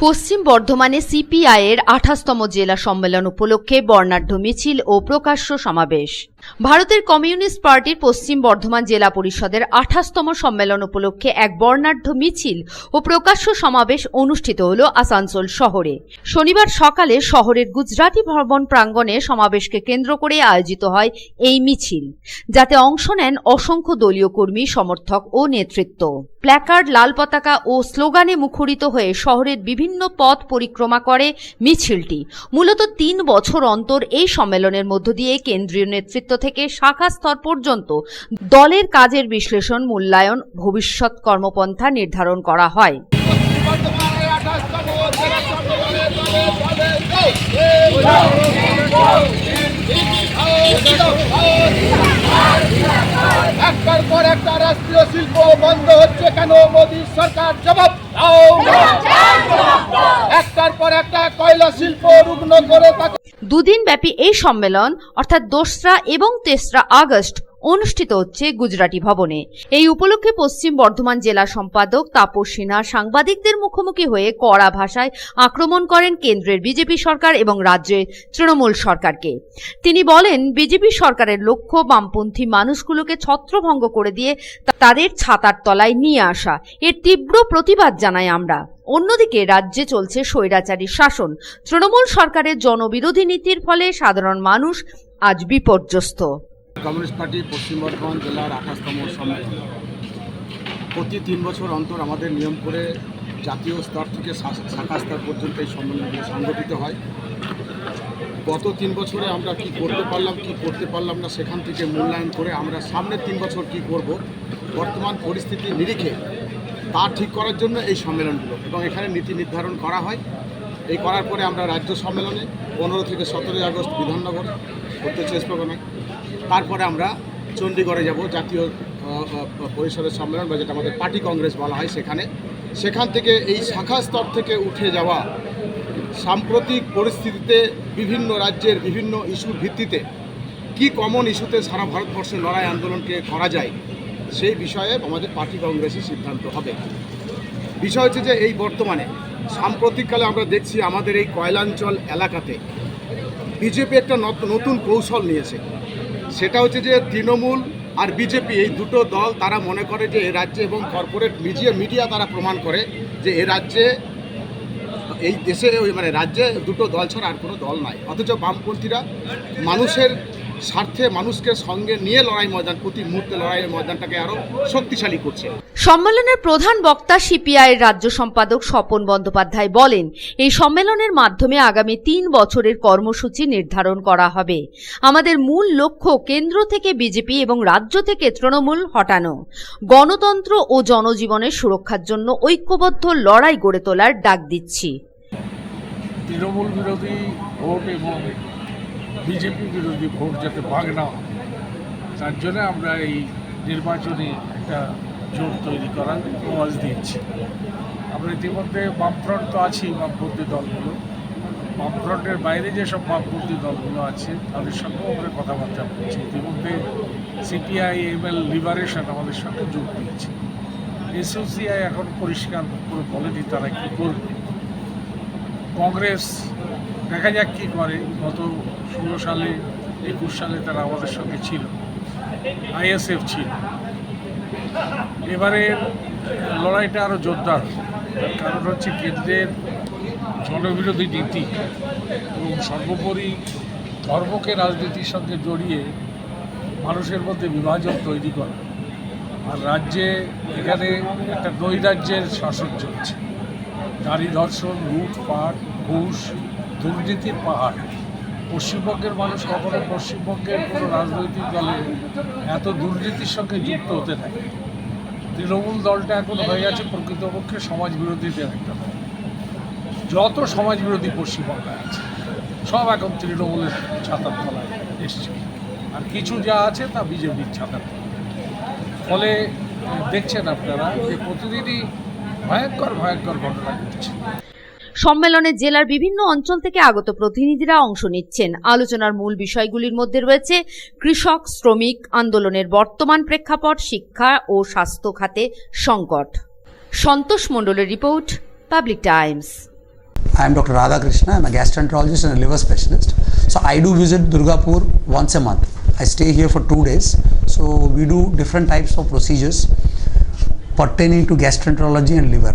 পশ্চিম বর্ধমানে সিপিআইয়ের আঠাশতম জেলা সম্মেলন উপলক্ষে বর্ণাঢ্য মিছিল ও প্রকাশ্য সমাবেশ। ভারতের কমিউনিস্ট পার্টির পশ্চিম বর্ধমান জেলা পরিষদের আঠাশতম সম্মেলন উপলক্ষে এক বর্ণাঢ্য মিছিল ও প্রকাশ্য সমাবেশ অনুষ্ঠিত হল আসানসোল শহরে। শনিবার সকালে শহরের গুজরাটি ভবন প্রাঙ্গণে সমাবেশকে কেন্দ্র করে আয়োজিত হয় এই মিছিল, যাতে অংশ নেন অসংখ্য দলীয় কর্মী, সমর্থক ও নেতৃত্ব। প্ল্যাকার্ড, লাল পতাকা ও স্লোগানে মুখরিত হয়ে শহরের বিভিন্ন পথ পরিক্রমা করে মিছিলটি। মূলত তিন বছর অন্তর এই সম্মেলনের মধ্য দিয়ে কেন্দ্রীয় নেতৃত্ব থেকে শাখা স্তর পর্যন্ত দলের কাজের বিশ্লেষণ মূল্যায়ন ভবিষ্যৎ কর্মপন্থা নির্ধারণ করা হয়। একটার পর একটা রাষ্ট্রীয় শিল্প বন্ধ হচ্ছে কেন? মোদী সরকার জবাব দাও। একটার পর একটা কয়লা শিল্প রুগ্ন করে তাকে দুদিন ব্যাপী এই সম্মেলন অর্থাৎ দোসরা এবং তেসরা আগস্ট অনুষ্ঠিত হচ্ছে গুজরাটি ভবনে। এই উপলক্ষে পশ্চিম বর্ধমান জেলা সম্পাদক তাপস সিনহা সাংবাদিকদের মুখোমুখি হয়ে কড়া ভাষায় আক্রমণ করেন কেন্দ্রের বিজেপি সরকার এবং রাজ্যের তৃণমূল সরকারকে। তিনি বলেন, বিজেপি সরকারের লক্ষ্য বামপন্থী মানুষগুলোকে ছত্রভঙ্গ করে দিয়ে তাদের ছাতার তলায় নিয়ে আসা। এর তীব্র প্রতিবাদ জানাই আমরা। অন্যদিকে রাজ্যে চলছে স্বৈরাচারী শাসন। তৃণমূল সরকারের জনবিরোধী নীতির ফলে সাধারণ মানুষ আজ বিপর্যস্ত। কমিউনিস্ট পার্টি পশ্চিম বর্ধমান জেলার আঠাশতম সম্মেলন। প্রতি তিন বছর অন্তর আমাদের নিয়ম করে জাতীয় স্তর থেকে শাখা স্তর পর্যন্ত এই সম্মেলনগুলো সংগঠিত হয়। গত তিন বছরে আমরা কি করতে পারলাম, কি করতে পারলাম না সেখান থেকে মূল্যায়ন করে আমরা সামনের তিন বছর কি করব, বর্তমান পরিস্থিতি নিরিখে তা ঠিক করার জন্য এই সম্মেলনগুলো এবং এখানে নীতি নির্ধারণ করা হয়। এই করার পরে আমরা রাজ্য সম্মেলনে পনেরো থেকে সতেরোই আগস্ট বিধাননগর উত্তর চব্বিশ পরগনায় তারপরে আমরা চণ্ডীগড়ে যাব, জাতীয় পরিষদের সম্মেলন বা যেটা আমাদের পার্টি কংগ্রেস বলা হয় সেখানে। সেখান থেকে এই শাখা স্তর থেকে উঠে যাওয়া সাম্প্রতিক পরিস্থিতিতে বিভিন্ন রাজ্যের বিভিন্ন ইস্যুর ভিত্তিতে কি কমন ইস্যুতে সারা ভারতবর্ষে লড়াই আন্দোলনকে করা যায়, সেই বিষয়ে আমাদের পার্টি কংগ্রেসই সিদ্ধান্ত হবে। বিষয় হচ্ছে যে এই বর্তমানে সাম্প্রতিককালে আমরা দেখছি আমাদের এই কয়লাঞ্চল এলাকাতে বিজেপি একটা নত- নতুন কৌশল নিয়েছে। সেটা হচ্ছে যে তৃণমূল আর বিজেপি এই দুটো দল তারা মনে করে যে এ রাজ্যে এবং কর্পোরেট মিডিয়া মিডিয়া তারা প্রমাণ করে যে এ রাজ্যে, এই দেশে ওই মানে রাজ্যে দুটো দল ছাড়া আর কোনো দল নাই। অথচ বামপন্থীরা মানুষের স্বার্থে মানুষকে সঙ্গে নিয়ে লড়াই ময়দান প্রতি মুহূর্তে লড়াইয়ের ময়দানটাকে আরও শক্তিশালী করছে। সম্মেলনের প্রধান বক্তা সিপিআই এর রাজ্য সম্পাদক স্বপন বন্দ্যোপাধ্যায় বলেন এই সম্মেলনের মাধ্যমে আগামী তিন বছরের কর্মসূচি নির্ধারণ করা হবে। আমাদের মূল লক্ষ্য কেন্দ্র থেকে বিজেপি এবং রাজ্য থেকে তৃণমূল হটানো। গণতন্ত্র ও জনজীবনের সুরক্ষার জন্য ঐক্যবদ্ধ লড়াই গড়ে তোলার ডাক দিচ্ছি। তৃণমূল বিরোধী ভোট এবং বিজেপি বিরোধী ভোট যাতে ভাগ না হয় তার জন্য আমরা এই নির্বাচনে একটা জোট তৈরি করার আওয়াজ দিচ্ছি। আমরা ইতিমধ্যে বামফ্রন্ট তো আছি বামপন্থী দলগুলো। বামফ্রন্টের বাইরে যেসব বামপন্থী দলগুলো আছে, তাদের সঙ্গেও আমরা কথাবার্তা বলছি। ইতিমধ্যে সিপিআই, এম এল, লিবারেশন আমাদের সঙ্গে যোগ দিয়েছে। এসওসিআই এখন পরিষ্কার করে বলেনি তারা কী করবে। কংগ্রেস দেখা যাক কী করে। গত ষোলো সালে, একুশ সালে তারা আমাদের সঙ্গে ছিল। আইএসএফ ছিল। এবারে লড়াইটা আরও জোরদার। কারণ হচ্ছে কেন্দ্রের জনবিরোধী নীতি এবং সর্বোপরি ধর্মকে রাজনীতির সঙ্গে জড়িয়ে মানুষের মধ্যে বিভাজন তৈরি করা। আর রাজ্যে এখানে একটা নৈরাজ্যের শাসন চলছে। নারী ধর্ষণ, লুটপাট, ঘুষ দুর্নীতির পাহাড়। পশ্চিমবঙ্গের মানুষ কখনো পশ্চিমবঙ্গের কোনো রাজনৈতিক দলে এত দুর্নীতির সঙ্গে যুক্ত হতে থাকে। তৃণমূল দলটা এখন হয়ে গেছে প্রকৃতপক্ষে সমাজ বিরোধীদের একটা দল। যত সমাজ বিরোধী পশ্চিমবঙ্গে আছে, সব এখন তৃণমূলের ছাতার তলায় এসছে। আর কিছু যা আছে তা বিজেপির ছাতার ফলে দেখছেন আপনারা যে প্রতিদিনই ভয়ঙ্কর ভয়ঙ্কর ঘটনা ঘটছে। সম্মেলনে জেলার বিভিন্ন অঞ্চল থেকে আগত প্রতিনিধিরা অংশ নিচ্ছেন আলোচনার মূল বিষয়গুলির মধ্যে রয়েছে কৃষক শ্রমিক আন্দোলনের বর্তমান প্রেক্ষাপট শিক্ষা ও স্বাস্থ্য খাতে সংকট সন্তোষ মণ্ডলের report public times I am Dr. Radhakrishna. I'm a gastroenterologist and a liver specialist. So I do visit Durgapur once a month. I stay here for two days. So we do different types of procedures pertaining to gastroenterology and liver.